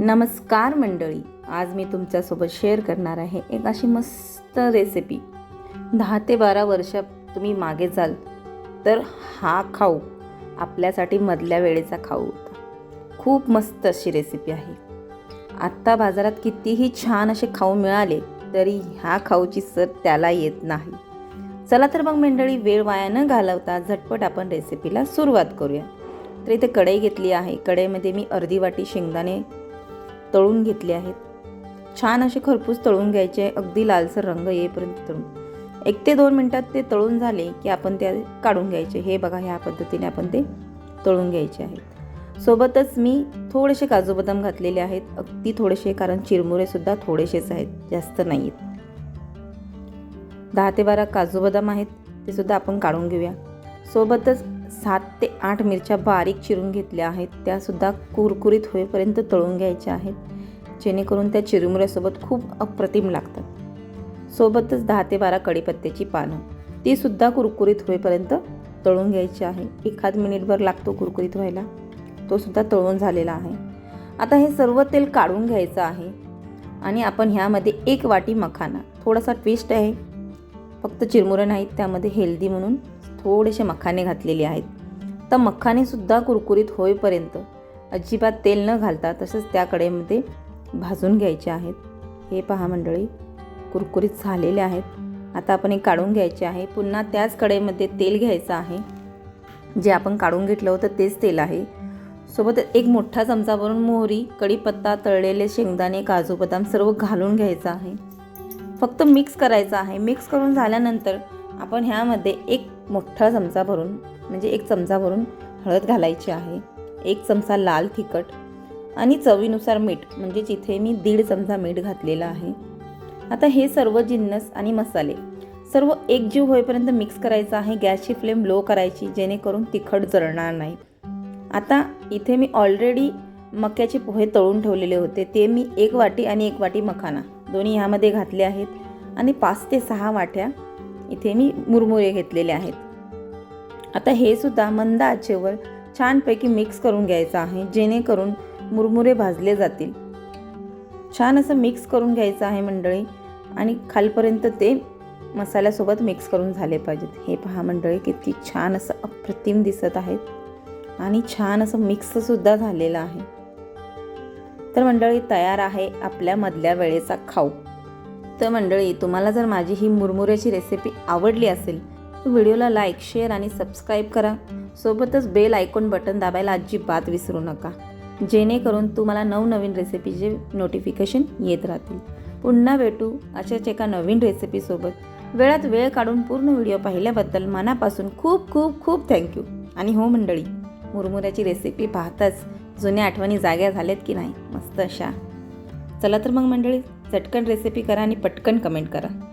नमस्कार मंडळी आज मी तुमच्यासोबत शेअर करणार आहे एक अशी मस्त रेसिपी दहा ते बारा वर्ष तुम्ही मागे जाल तर हा खाऊ आपल्यासाठी मधल्या वेळेचा खाऊ होता. खूप मस्त अशी रेसिपी आहे. आत्ता बाजारात कितीही छान असे खाऊ मिळाले तरी ह्या खाऊची सर त्याला येत नाही. चला तर मग मंडळी वेळ वाया न घालवता झटपट आपण रेसिपीला सुरुवात करूया. तर इथे कढई घेतली आहे. कढईमध्ये मी अर्धी वाटी शेंगदाणे तळून घेतले आहेत. छान असे खरपूस तळून घ्यायचे अगदी लालसर रंग येईपर्यंत तळून. एक ते दोन मिनटात ते तळून झाले की आपण ते काढून घ्यायचे. हे बघा ह्या पद्धतीने आपण ते तळून घ्यायचे आहेत. सोबतच मी थोडेसे काजू बदाम घातलेले आहेत. अगदी थोडेसे कारण चिरमुरेसुद्धा थोडेसेच आहेत जास्त नाही आहेत दहा ते बारा काजू बदाम आहेत ते सुद्धा आपण काढून घेऊया. सोबतच सात ते आठ मिरच्या बारीक चिरून घेतल्या आहेत. त्यासुद्धा कुरकुरीत होईपर्यंत तळून घ्यायच्या आहेत. जेणेकरून त्या चिरमुऱ्यासोबत खूप अप्रतिम लागतात. सोबतच दहा ते बारा कडीपत्त्याची पानं. तीसुद्धा कुरकुरीत होईपर्यंत तळून घ्यायची आहे. एखाद मिनिटभर लागतो कुरकुरीत व्हायला. तो सुद्धा तळून झालेला आहे. आता हे सर्व तेल काढून घ्यायचं आहे. आणि आपण ह्यामध्ये एक वाटी मखाना. थोडासा ट्विस्ट आहे. फक्त चिरमुरे नाहीत त्यामध्ये हेल्दी म्हणून थोडेसे मखाने घातलेले आहेत. तर मखानेसुद्धा कुरकुरीत होईपर्यंत अजिबात तेल न घालता तसंच त्या कडेमध्ये भाजून घ्यायचे आहेत. हे पहा मंडळी कुरकुरीत झालेले आहेत. आता आपण हे काढून घ्यायचे आहे. पुन्हा त्याच कडेमध्ये तेल घ्यायचं आहे. जे आपण काढून घेतलं होतं तेच तेल आहे. सोबत एक मोठा चमचा भरून मोहरी कढीपत्ता तळलेले शेंगदाणे काजू बदाम सर्व घालून घ्यायचं आहे. फक्त मिक्स करायचं आहे. मिक्स करून झाल्यानंतर आपण ह्यामध्ये एक मोठा चमचा भरून म्हणजे एक चमचा भरून हळद घालायची आहे एक चमचा लाल तिखट आणि चवीनुसार मीठ म्हणजे जिथे मी दीड चमचा मीठ घातलेलं आहे. आता हे सर्व जिन्नस आणि मसाले सर्व एकजीव होईपर्यंत मिक्स करायचं आहे गॅसची फ्लेम लो करायची जेणेकरून तिखट जळणार नाही. आता इथे मी ऑलरेडी मक्याचे पोहे तळून ठेवलेले होते ते मी एक वाटी आणि एक वाटी मखाना दोन्ही ह्यामध्ये घातले आहेत. आणि पाच ते सहा वाट्या इथे मी मुरमुरे घेतलेले आहेत. आता हे सुद्धा मंद आचेवर छानपैकी मिक्स करून घ्यायचं आहे जेणेकरून मुरमुरे भाजले जातील. छान असं मिक्स करून घ्यायचं आहे मंडळी. आणि खालपर्यंत ते मसाल्यासोबत मिक्स करून झाले पाहिजेत. हे पहा मंडळी किती छान असं अप्रतिम दिसत आहेत. आणि छान असं मिक्ससुद्धा झालेलं आहे. तर मंडळी तयार आहे आपल्या मधल्या वेळेचा खाऊ. तर मंडळी तुम्हाला जर माझी ही मुरमुऱ्याची रेसिपी आवडली असेल तर व्हिडिओला लाईक शेअर आणि सबस्क्राईब करा. सोबतच बेल आयकॉन बटन दाबायला अजिबात विसरू नका. जेणेकरून तुम्हाला नवनवीन रेसिपीचे नोटिफिकेशन येत राहतील. पुन्हा भेटू अशाच एका नवीन रेसिपीसोबत वेळात वेळ काढून पूर्ण व्हिडिओ पाहिल्याबद्दल मनापासून खूप खूप खूप थँक्यू आणि हो मंडळी मुरमुऱ्याची रेसिपी पाहताच जुन्या आठवणी जाग्या झाल्यात की नाही? मस्त अशा. चला तर मग मंडळी चटकन रेसिपी करा आणि पटकन कमेंट करा.